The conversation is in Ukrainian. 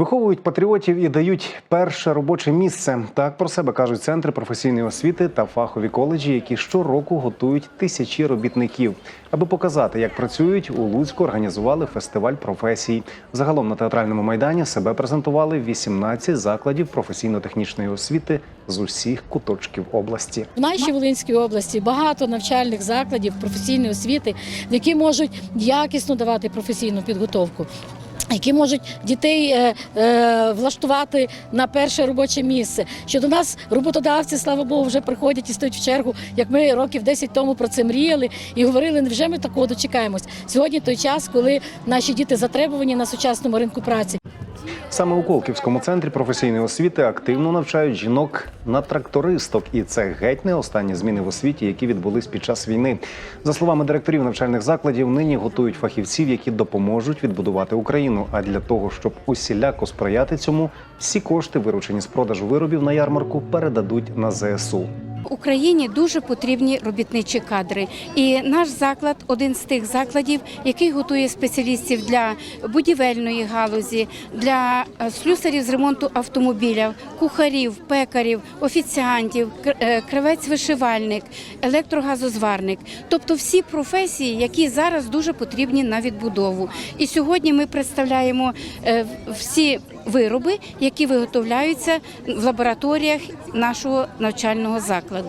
Виховують патріотів і дають перше робоче місце. Так про себе кажуть центри професійної освіти та фахові коледжі, які щороку готують тисячі робітників. Аби показати, як працюють, у Луцьку організували фестиваль професій. Загалом на театральному майдані себе презентували 18 закладів професійно-технічної освіти з усіх куточків області. В нашій Волинській області багато навчальних закладів професійної освіти, які можуть якісно давати професійну підготовку. Які можуть дітей е, е, влаштувати на перше робоче місце. Що до нас роботодавці, слава Богу, вже приходять і стоять в чергу, як ми років 10 тому про це мріяли і говорили, невже ми такого дочекаємось. Сьогодні той час, коли наші діти затребувані на сучасному ринку праці. Саме у Колківському центрі професійної освіти активно навчають жінок на трактористок, і це геть не останні зміни в освіті, які відбулись під час війни. За словами директорів навчальних закладів, нині готують фахівців, які допоможуть відбудувати Україну. А для того, щоб усіляко сприяти цьому, всі кошти, виручені з продажу виробів на ярмарку, передадуть на ЗСУ. Україні дуже потрібні робітничі кадри, і наш заклад один з тих закладів, який готує спеціалістів для будівельної галузі, для е, слюсарів з ремонту автомобіля, кухарів, пекарів, офіціантів, кр- е, електрогазозварник тобто всі професії, які зараз дуже потрібні на відбудову. І сьогодні ми представляємо е, всі вироби, які виготовляються в лабораторіях нашого навчального закладу.